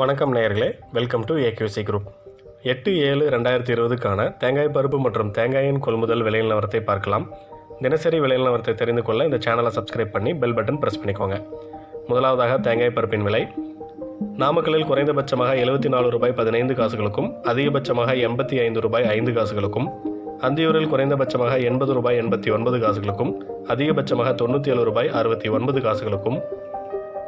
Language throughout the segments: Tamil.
வணக்கம் நேயர்களே. வெல்கம் டு ஏக்யூசி குரூப் எட்டு ஏழு ரெண்டாயிரத்தி இருபதுக்கான தேங்காய் பருப்பு மற்றும் தேங்காயின் கொள்முதல் விலை நிலவரத்தை பார்க்கலாம். தினசரி விலை நிலவரத்தை தெரிந்து கொள்ள இந்த சேனலை சப்ஸ்கிரைப் பண்ணி பெல் பட்டன் ப்ரெஸ் பண்ணிக்கோங்க. முதலாவதாக தேங்காய் பருப்பின் விலை. நாமக்கல்லில் குறைந்தபட்சமாக எழுபத்தி நாலு ரூபாய் பதினைந்து காசுகளுக்கும் அதிகபட்சமாக எண்பத்தி ஐந்து ரூபாய் ஐந்து காசுகளுக்கும் அந்தியூரில் குறைந்தபட்சமாக எண்பது ரூபாய் எண்பத்தி ஒன்பது காசுகளுக்கும் அதிகபட்சமாக தொண்ணூற்றி ஏழு ரூபாய் அறுபத்தி ஒன்பது காசுகளுக்கும்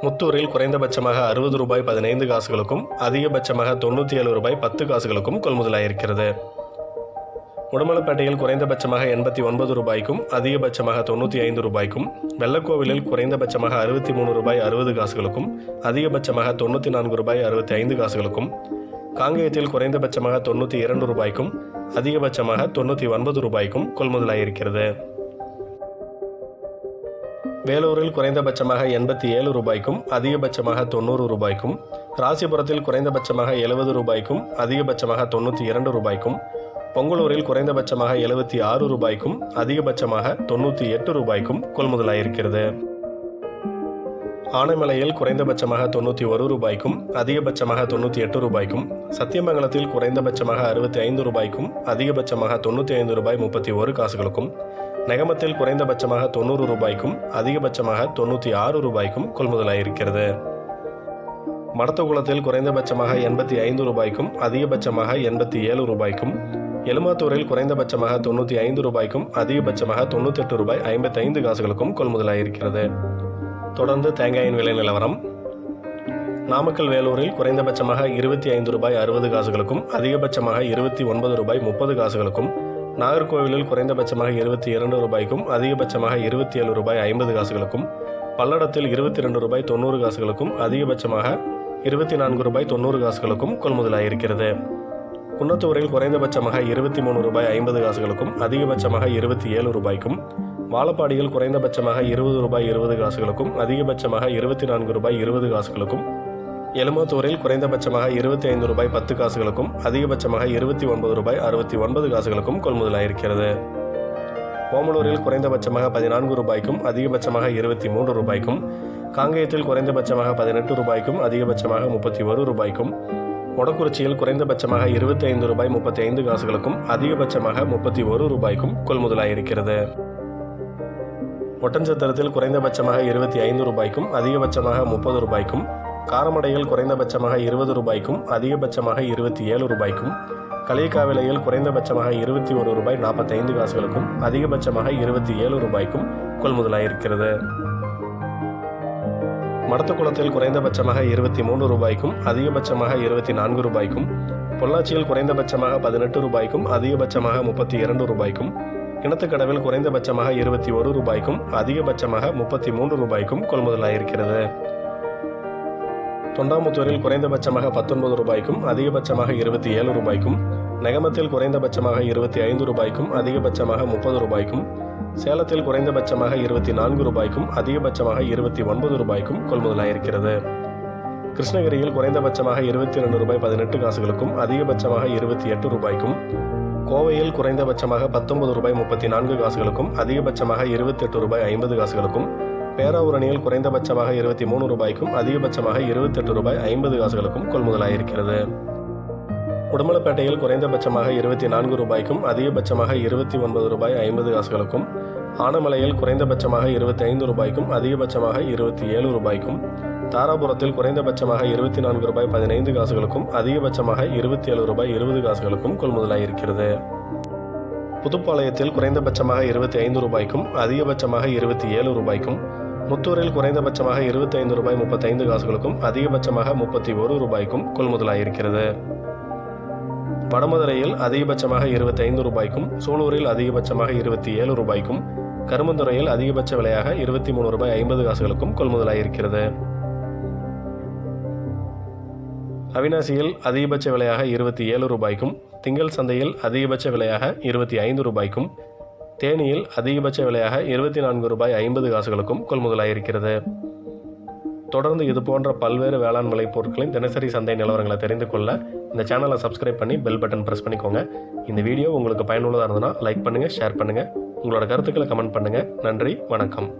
முத்தூரில் குறைந்தபட்சமாக அறுபது ரூபாய் பதினைந்து காசுகளுக்கும் அதிகபட்சமாக தொண்ணூற்றி ஏழு ரூபாய் பத்து காசுகளுக்கும் கொள்முதலாயிருக்கிறது. உடமலப்பேட்டையில் குறைந்தபட்சமாக எண்பத்தி ஒன்பது ரூபாய்க்கும் அதிகபட்சமாக தொண்ணூற்றி ஐந்து ரூபாய்க்கும் வெள்ளக்கோவிலில் குறைந்தபட்சமாக அறுபத்தி மூணு ரூபாய் அறுபது காசுகளுக்கும் அதிகபட்சமாக தொண்ணூற்றி நான்கு ரூபாய் அறுபத்தி ஐந்து காசுகளுக்கும் காங்கேயத்தில் குறைந்தபட்சமாக தொண்ணூற்றி இரண்டு ரூபாய்க்கும் அதிகபட்சமாக தொண்ணூற்றி ஒன்பது ரூபாய்க்கும் கொள்முதலாயிருக்கிறது. வேலூரில் குறைந்தபட்சமாக எண்பத்தி ஏழு ரூபாய்க்கும் அதிகபட்சமாக தொண்ணூறு ரூபாய்க்கும் ராசிபுரத்தில் குறைந்தபட்சமாக எழுபது ரூபாய்க்கும் அதிகபட்சமாக தொண்ணூற்றி இரண்டு ரூபாய்க்கும் பொங்கலூரில் குறைந்தபட்சமாக எழுபத்தி ஆறு ரூபாய்க்கும் அதிகபட்சமாக தொண்ணூற்றி எட்டு ரூபாய்க்கும் கொள்முதலாயிருக்கிறது. ஆனைமலையில் குறைந்தபட்சமாக தொண்ணூற்றி ஒரு ரூபாய்க்கும் அதிகபட்சமாக தொண்ணூற்றி எட்டு ரூபாய்க்கும் சத்தியமங்கலத்தில் குறைந்தபட்சமாக அறுபத்தி ஐந்து ரூபாய்க்கும் அதிகபட்சமாக தொண்ணூற்றி ஐந்து ரூபாய் முப்பத்தி ஒரு காசுகளுக்கும் நெகமத்தில் குறைந்தபட்சமாக தொண்ணூறு ரூபாய்க்கும் அதிகபட்சமாக தொண்ணூற்றி ஆறு ரூபாய்க்கும் கொள்முதலாயிருக்கிறது. மடத்தகுளத்தில் குறைந்தபட்சமாக எண்பத்தி ஐந்து ரூபாய்க்கும் அதிகபட்சமாக எண்பத்தி ஏழு ரூபாய்க்கும் எலுமாத்தூரில் குறைந்தபட்சமாக தொண்ணூற்றி ஐந்து ரூபாய்க்கும் அதிகபட்சமாக தொண்ணூத்தெட்டு ரூபாய் ஐம்பத்தைந்து காசுகளுக்கும் கொள்முதலாயிருக்கிறது. தொடர்ந்து தேங்காயின் விலை நிலவரம். நாமக்கல் வேலூரில் குறைந்தபட்சமாக இருபத்தி ஐந்து ரூபாய் அறுபது காசுகளுக்கும் அதிகபட்சமாக இருபத்தி ஒன்பது ரூபாய் முப்பது காசுகளுக்கும் நாகர்கோவிலில் குறைந்தபட்சமாக இருபத்தி இரண்டு ரூபாய்க்கும் அதிகபட்சமாக இருபத்தி ஏழு ரூபாய் ஐம்பது காசுகளுக்கும் பல்லடத்தில் இருபத்தி ரெண்டு ரூபாய் தொண்ணூறு காசுகளுக்கும் அதிகபட்சமாக இருபத்தி நான்கு ரூபாய் தொண்ணூறு காசுகளுக்கும் கொள்முதலாயிருக்கிறது. குன்னத்தூரில் குறைந்தபட்சமாக இருபத்தி மூணு ரூபாய் ஐம்பது காசுகளுக்கும் அதிகபட்சமாக இருபத்தி ஏழு ரூபாய்க்கும் வாழப்பாடியில் குறைந்தபட்சமாக இருபது ரூபாய் இருபது காசுகளுக்கும் அதிகபட்சமாக இருபத்தி நான்கு ரூபாய் இருபது காசுகளுக்கும் எலுமத்தூரில் குறைந்தபட்சமாக இருபத்தி ஐந்து ரூபாய் பத்து காசுகளுக்கும் அதிகபட்சமாக இருபத்தி ஒன்பது ரூபாய் அறுபத்தி ஒன்பது காசுகளுக்கும் கொள்முதலாயிருக்கிறது. ஓமலூரில் குறைந்தபட்சமாக பதினான்கு ரூபாய்க்கும் அதிகபட்சமாக இருபத்தி மூன்று ரூபாய்க்கும் காங்கேயத்தில் குறைந்தபட்சமாக பதினெட்டு ரூபாய்க்கும் அதிகபட்சமாக முப்பத்தி ஒரு ரூபாய்க்கும் மொடக்குறிச்சியில் குறைந்தபட்சமாக இருபத்தி ஐந்து ரூபாய் முப்பத்தி ஐந்து காசுகளுக்கும் அதிகபட்சமாக முப்பத்தி ஒரு ரூபாய்க்கும் கொள்முதலாயிருக்கிறது. ஒட்டஞ்சத்திரத்தில் குறைந்தபட்சமாக இருபத்தி ஐந்து ரூபாய்க்கும் அதிகபட்சமாக முப்பது ரூபாய்க்கும் காரமடையில் குறைந்தபட்சமாக இருபது ரூபாய்க்கும் அதிகபட்சமாக இருபத்தி ஏழு ரூபாய்க்கும் களியக்காவிலையில் குறைந்தபட்சமாக இருபத்தி ஒரு ரூபாய் நாற்பத்தைந்து காசுகளுக்கும் அதிகபட்சமாக இருபத்தி ஏழு ரூபாய்க்கும் கொள்முதலாயிருக்கிறது. மடத்துக்குளத்தில் குறைந்தபட்சமாக இருபத்தி மூன்று ரூபாய்க்கும் அதிகபட்சமாக இருபத்தி நான்கு ரூபாய்க்கும் பொள்ளாச்சியில் குறைந்தபட்சமாக பதினெட்டு ரூபாய்க்கும் அதிகபட்சமாக முப்பத்தி இரண்டு ரூபாய்க்கும் கிணத்துக்கடவில் குறைந்தபட்சமாக இருபத்தி ஒரு ரூபாய்க்கும் அதிகபட்சமாக முப்பத்தி மூன்று ரூபாய்க்கும் கொள்முதலாயிருக்கிறது. தொண்டாமுத்தூரில் குறைந்தபட்சமாக பத்தொன்பது ரூபாய்க்கும் அதிகபட்சமாக இருபத்தி ஏழு ரூபாய்க்கும் நெகமத்தில் குறைந்தபட்சமாக இருபத்தி ஐந்து ரூபாய்க்கும் அதிகபட்சமாக முப்பது ரூபாய்க்கும் சேலத்தில் குறைந்தபட்சமாக இருபத்தி நான்கு ரூபாய்க்கும் அதிகபட்சமாக இருபத்தி ஒன்பது ரூபாய்க்கும் கொள்முதலாயிருக்கிறது கிருஷ்ணகிரியில் குறைந்தபட்சமாக இருபத்தி ரெண்டு ரூபாய் பதினெட்டு காசுகளுக்கும் அதிகபட்சமாக இருபத்தி எட்டு ரூபாய்க்கும் கோவையில் குறைந்தபட்சமாக பத்தொன்பது ரூபாய் முப்பத்தி நான்கு காசுகளுக்கும் அதிகபட்சமாக இருபத்தெட்டு ரூபாய் ஐம்பது காசுகளுக்கும் பேராவூரணியில் குறைந்தபட்சமாக இருபத்தி மூணு ரூபாய்க்கும் அதிகபட்சமாக இருபத்தெட்டு ரூபாய் ஐம்பது காசுகளுக்கும் கொள்முதலாயிருக்கிறது. உடுமலைப்பேட்டையில் குறைந்தபட்சமாக இருபத்தி நான்கு ரூபாய்க்கும் அதிகபட்சமாக இருபத்தி ஒன்பது ரூபாய் ஐம்பது காசுகளுக்கும் ஆனமலையில் குறைந்தபட்சமாக இருபத்தி ஐந்து ரூபாய்க்கும் அதிகபட்சமாக இருபத்தி ஏழு ரூபாய்க்கும் தாராபுரத்தில் குறைந்தபட்சமாக இருபத்தி நான்கு ரூபாய் பதினைந்து காசுகளுக்கும் அதிகபட்சமாக இருபத்தி ஏழு ரூபாய் இருபது காசுகளுக்கும் கொள்முதலாயிருக்கிறது. புதுப்பாளையத்தில் குறைந்தபட்சமாக இருபத்தி ஐந்து ரூபாய்க்கும் அதிகபட்சமாக இருபத்தி ஏழு ரூபாய்க்கும் முத்தூரில் குறைந்தபட்சமாக இருபத்தைந்து ரூபாய் முப்பத்தைந்து காசுகளுக்கும் அதிகபட்சமாக முப்பத்தி ஒரு ரூபாய்க்கும் கொள்முதலாயிருக்கிறது. வடமதுரையில் அதிகபட்சமாக இருபத்தி ஐந்து ரூபாய்க்கும் சூலூரில் அதிகபட்சமாக இருபத்தி ஏழு ரூபாய்க்கும் கருமந்துறையில் அதிகபட்ச விலையாக இருபத்தி மூணு ரூபாய் ஐம்பது காசுகளுக்கும் கொள்முதலாயிருக்கிறது. அவினாசியில் அதிகபட்ச விலையாக இருபத்தி ஏழு ரூபாய்க்கும் திங்கள் சந்தையில் அதிகபட்ச விலையாக இருபத்தி ஐந்து ரூபாய்க்கும் தேனியில் அதிகபட்ச விலையாக இருபத்தி நான்கு ரூபாய் ஐம்பது காசுகளுக்கும் கொள்முதலாயிருக்கிறது. தொடர்ந்து இது போன்ற பல்வேறு வேளாண் விலை பொருட்களின் தினசரி சந்தை நிலவரங்களை தெரிந்து கொள்ள இந்த சேனலை சப்ஸ்கிரைப் பண்ணி பெல் பட்டன் ப்ரெஸ் பண்ணிக்கோங்க. இந்த வீடியோ உங்களுக்கு பயனுள்ளதாக இருந்ததுன்னா லைக் பண்ணுங்கள் ஷேர் பண்ணுங்கள் உங்களோட கருத்துக்களை கமெண்ட் பண்ணுங்கள் நன்றி வணக்கம்.